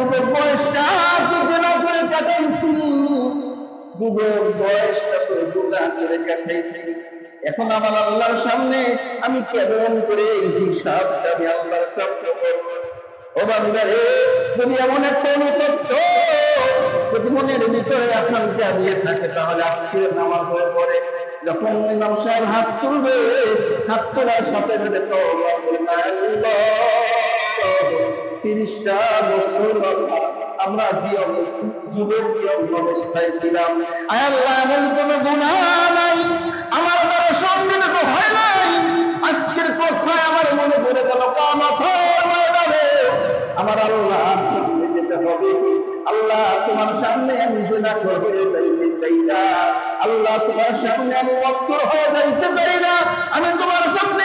যুবক বয়সটা করে কাটাইছি। যুবক বয়সটা করে করে কাটাইছি। এখন আমার আল্লাহর সামনে আমি কেমন করে এই হিসাবটা আমি আল্লাহর সামনে যদি এমন একটা যদি মনের ভিতরে থাকে, তাহলে আজকে নামাজ হয়ে পড়ে যখন ইমাম সাহেব হাত তুলবে, হাত তোলার সাথে সাথে আল্লাহ তিরিশটা বছর আমরা জীবন অবস্থায় ছিলাম। আল্লাহ, এমন গুণা নাই। আমার দ্বারা সম্মিলিত হয় নাই। আজকের কথায় আমার মনে পড়ে গেল আমার আল্লাহ যেতে হবে। আল্লাহ, তোমার সামনে আমি যাইতে চাই না। আল্লাহ, তোমার সামনে আমি হয়ে যাইতে চাই না। আমি তোমার সামনে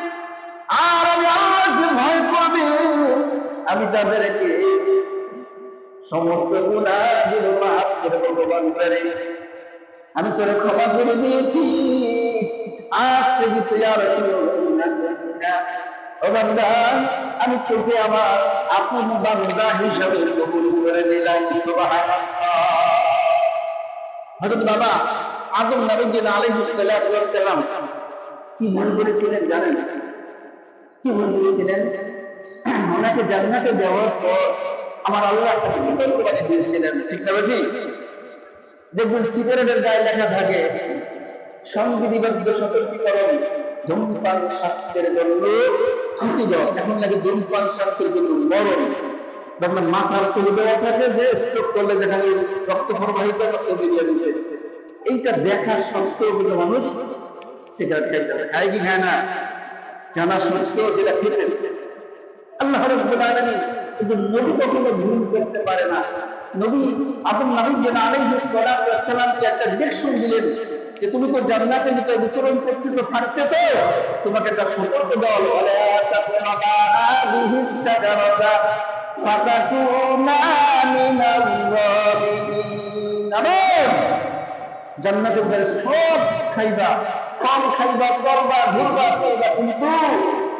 আমি তাদেরকে সমস্ত আমি তোরে ক্ষমা করে দিয়েছি। আজ থেকে তুই আমি তোকে আমার আপন বান্দা হিসাবে কবুল করে নিলাম হযরত বাবা আদম নবী আলাইহিস সালাতু ওয়াস সালাম কি মনে করেছিলেন জানেন? কি মনে করেছিলেন? ওনাকে জান্নাতে দেওয়ার পর আমার আল্লাহ একটা সতর্ক বাণী দিয়েছিলেন। ঠিক না বাজি দেখবেন সিগারেটের গায়ে লেখা থাকে, সংবিধিবদ্ধ সতর্কীকরণ ধূমপান স্বাস্থ্যের জন্য ক্ষতিকর। এখন লাগে ধূমপান স্বাস্থ্যের জন্য মরণ। দেখবেন মাথার ছবি দেওয়া থাকে যে স্ট্রোক করলে যেখানে রক্ত প্রবাহিত ছবি দিয়ে দিচ্ছে এইটা দেখা সত্ত্বেও কিন্তু মানুষ সিগারেট খাইতেছে খায় কি খায় না? জানা সত্ত্বেও যেটা খেতেছে। আল্লাহ রাব্বুল আলামিন কিন্তু নবী কখনো ভুল করতে পারে না। নবী যেন একটা ডিরেকশন দিলেন যে, তুমি তো বিচরণ করতেছো, থাকতেছো, তোমাকে একটা সতর্ক আমিন জান্নাতের সব খাইবা ফল খাইবা, করবা, ঘুরবা করবা কিন্তু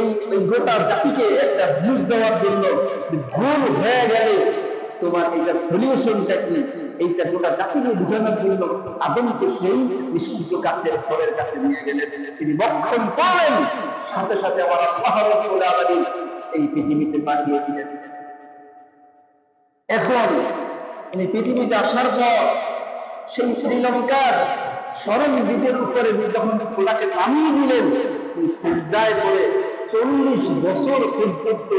এই গোটা জাতিকে একটা বুঝ দেওয়ার জন্য ভুল হয়ে গেলে তোমার এটা সলিউশনটা কি? এইটা গোটা জাতিকে বোঝানোর জন্য আদমকে সেই নিষিদ্ধ গাছের ফলের কাছে নিয়ে গেলেন। তিনি বক্ষণ করলেন সাথে সাথে আমার আল্লাহ আলামিন এই পৃথিবীতে পাঠিয়ে দিলেন। এখন তিনি পৃথিবীতে আসার পর সেই শ্রীলঙ্কার স্মরণ দ্বীপের উপরে যখন খোলাকে নামিয়ে দিলেন, তিনি সিজদায় পড়ে চল্লিশ বছর পর্যন্ত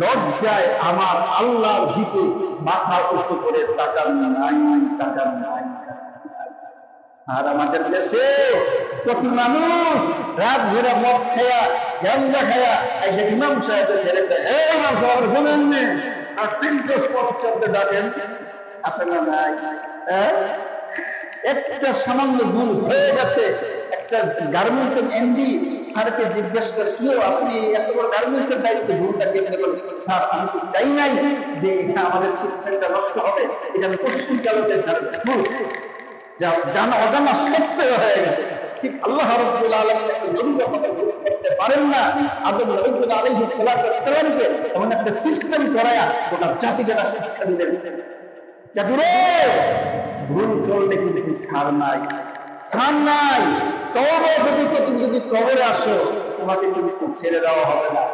লজ্জায় আমার আল্লাহর দিকে মাথা উঁচু করে তাকান নাই তাকান নাই আর আমাদের দেশে কত মানুষ রাত ঘুরে মদ খায়া, গাঞ্জা খায়া এসে ইমাম সাহেবের দেয় এই ইমাম সাহেব শুনেন নে আর তিনটে স্পষ্ট শব্দে ডাকেন আছে না নাই? হ্যাঁ? একটা সামান্য ভুল হয়ে গেছে। একটা গার্মেন্টস এমডি স্যারকে জিজ্ঞেস করে কি আপনি এত বড় গার্মেন্টস এর দায়িত্ব কেমনে করলেন স্যার, আমি তো চাই নাই যে আমাদের শিক্ষাটা নষ্ট হবে। এটা আমি পশ্চিম চালাতে স্যার। ভুল জানা, অজানা সত্ত্বেও হয়ে গেছে। ঠিক আল্লাহ রাব্বুল আলামিন একটা নবী ভুল করতে পারেন না। আদম নবী আলাইহিস সালাতু ওয়াস সালামকে এমন একটা সিস্টেম করায়া গোটা জাতি যারা শিক্ষা দিলেন। জাতি রে ভুল করলে কিন্তু ছাড় নাই। ছাড় নাই। তবে যদি তুমি যদি কবরে আসো তোমাকে কিন্তু ছেড়ে দেওয়া হবে না।